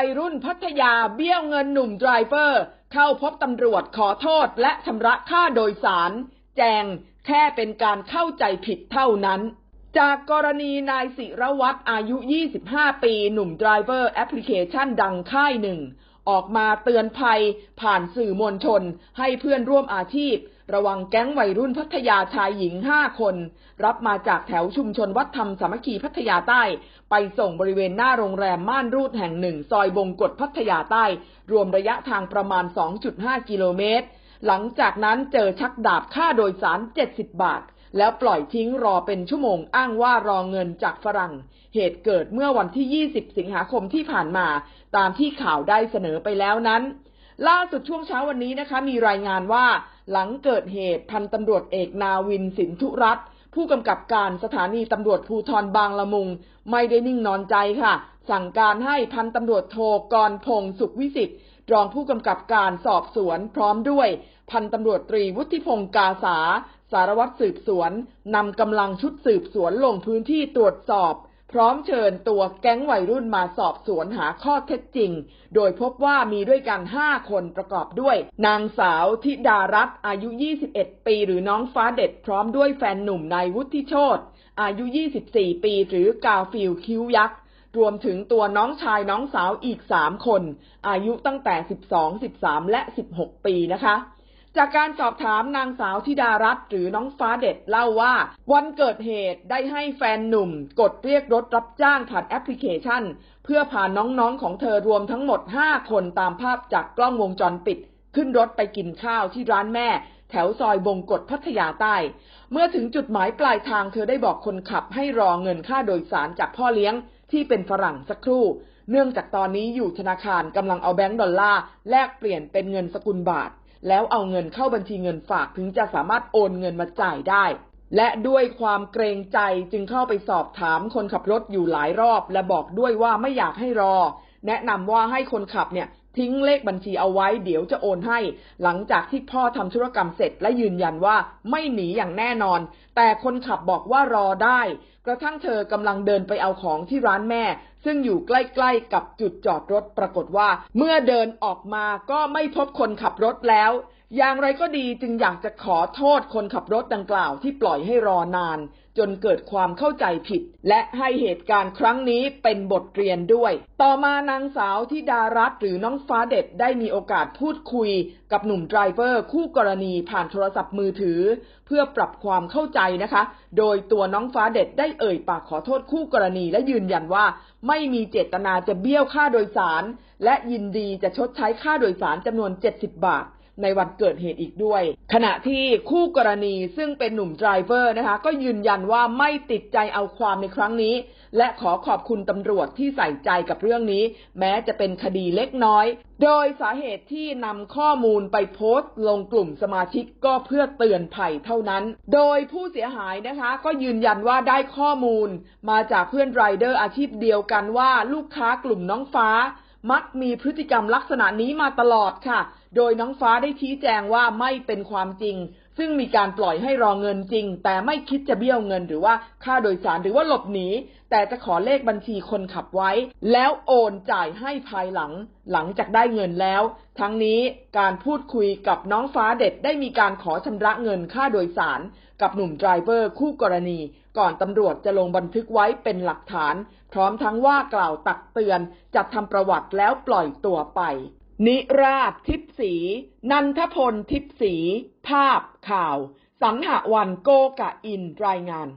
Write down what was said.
วัยรุ่นพัทยาเบี้ยวเงินหนุ่มไดรเวอร์ เข้าพบตำรวจขอโทษและชำระค่าโดยสาร แจงแค่เป็นการเข้าใจผิดเท่านั้น จากกรณีนายศิรวัตรอายุ 25 ปี หนุ่มไดรเวอร์แอปพลิเคชันดังค่ายหนึ่ง ออกมาเตือนภัยผ่านสื่อมวลชน ให้เพื่อนร่วมอาชีพ ระวังแก๊งวัยรุ่นพัทยาชายหญิง 5 คน รับมาจากแถวชุมชนวัดธรรมสามัคคีพัทยาใต้ ไปส่งบริเวณหน้าโรงแรมม่านรูดแห่งหนึ่ง ซอยบงกฎพัทยาใต้ รวมระยะทางประมาณ 2.5 กิโลเมตร หลังจากนั้นเจอชักดาบค่าโดยสาร 70 บาท แล้วปล่อยทิ้งรอเป็นชั่วโมงอ้างว่ารอเงินจากฝรั่ง เหตุเกิดเมื่อวันที่ 20 สิงหาคมที่ผ่านมา ตามที่ข่าวได้เสนอไปแล้วนั้น ล่าสุดช่วงเช้าวันนี้นะคะ มีรายงานว่าหลังเกิดเหตุพันตำรวจเอกนาวินสินธุรัตน์ผู้กำกับการสถานีตำรวจภูธรบางละมุง ไม่ได้นิ่งนอนใจค่ะ สั่งการให้พันตำรวจโทกรพงศ์สุขวิสิทธิ์รองผู้กำกับการสอบสวนพร้อมด้วย พันตำรวจตรีวุฒิพงศ์กาสา สารวัตรสืบสวนนำกำลังชุดสืบสวนลงพื้นที่ตรวจสอบ พร้อมเชิญตัวแก๊งวัยรุ่นมาสอบสวนหาข้อเท็จจริง โดยพบว่ามีด้วยกัน 5 คนประกอบด้วย นางสาวธิดารัตน์อายุ 21 ปีหรือน้องฟ้าเด็ด พร้อมด้วยแฟนหนุ่มนายวุฒิโชตอายุ 24 ปีหรือกาฟิลคิ้วยักษ์ รวมถึงตัวน้องชายน้องสาวอีก 3 คน อายุตั้งแต่ 12 13 และ 16 ปีนะคะ จากการสอบถามนางสาวธิดารัตน์หรือน้องฟ้าเด็ดเล่าว่า วันเกิดเหตุได้ให้แฟนหนุ่ม กดเรียกรถรับจ้างผ่านแอปพลิเคชัน เพื่อพาน้องๆของเธอรวมทั้งหมด 5 คนตามภาพจากกล้องวงจรปิด ขึ้นรถไปกินข้าวที่ร้านแม่ แถวซอยบงกฎพัทยาใต้ เมื่อถึงจุดหมายปลายทางเธอได้บอกคนขับให้รอเงินค่าโดยสารจากพ่อเลี้ยงที่เป็นฝรั่งสักครู่ เนื่องจากตอนนี้อยู่ธนาคารกำลังเอาแบงก์ดอลลาร์แลกเปลี่ยนเป็นเงินสกุลบาท แล้วเอาเงินเข้าบัญชีเงินฝากถึงจะสามารถโอนเงินมาจ่ายได้ และด้วยความเกรงใจจึงเข้าไปสอบถามคนขับรถอยู่หลายรอบ และบอกด้วยว่าไม่อยากให้รอ แนะนำว่าให้คนขับเนี่ย ทิ้งเลขบัญชีเอาไว้เดี๋ยวจะโอนให้ หลังจากที่พ่อทำธุรกรรมเสร็จและยืนยันว่าไม่หนีอย่างแน่นอน แต่คนขับบอกว่ารอได้ กระทั่งเธอกำลังเดินไปเอาของที่ร้านแม่ ซึ่งอยู่ใกล้ๆกับจุดจอดรถปรากฏว่า เมื่อเดินออกมาก็ไม่พบคนขับรถแล้ว อย่างไรก็ดีจึงอยากจะขอโทษคนขับรถดังกล่าวที่ปล่อยให้รอนาน จนเกิดความเข้าใจผิด และให้เหตุการณ์ครั้งนี้เป็นบทเรียนด้วย ต่อมานางสาวที่ดารัตหรือน้องฟ้าเด็ดได้มีโอกาสพูดคุย กับหนุ่มไดรเวอร์คู่กรณีผ่านโทรศัพท์มือถือ เพื่อปรับความเข้าใจนะคะ โดยตัวน้องฟ้าเด็ดได้เอ่ยปากขอโทษคู่กรณีและยืนยันว่า ไม่มีเจตนาจะเบี้ยวค่าโดยสาร และยินดีจะชดใช้ค่าโดยสารจำนวน 70 บาท ในวันเกิดเหตุอีกด้วย ขณะที่คู่กรณีซึ่งเป็นหนุ่มไดรเวอร์นะคะ ก็ยืนยันว่าไม่ติดใจเอาความในครั้งนี้ และขอขอบคุณตำรวจที่ใส่ใจกับเรื่องนี้ แม้จะเป็นคดีเล็กน้อย โดยสาเหตุที่นำข้อมูลไปโพสต์ ลงกลุ่มสมาชิกก็เพื่อเตือนภัยเท่านั้น โดยผู้เสียหายนะคะ ก็ยืนยันว่าได้ข้อมูล มาจากเพื่อนไรเดอร์อาชีพเดียวกันว่าลูกค้ากลุ่มน้องฟ้า มักมีพฤติกรรมลักษณะนี้มาตลอดค่ะ โดยน้องฟ้าได้ชี้แจงว่าไม่เป็นความจริง ซึ่งมีการปล่อยให้รอเงินจริง แต่ไม่คิดจะเบี้ยวเงินหรือว่าค่าโดยสารหรือว่าหลบหนี แต่จะขอเลขบัญชีคนขับไว้ แล้วโอนจ่ายให้ภายหลัง หลังจากได้เงินแล้ว ทั้งนี้การพูดคุยกับน้องฟ้าเด็ดได้มีการขอชำระเงินค่าโดยสาร กับหนุ่มไดรเวอร์คู่กรณี ก่อนตำรวจจะลงบันทึกไว้เป็นหลักฐาน พร้อมทั้งว่ากล่าวตักเตือนจัดทำประวัติแล้วปล่อยตัวไป นิราชทิพสี นันทพลทิพสี ภาพข่าว สังหวันโกกะอินรายงาน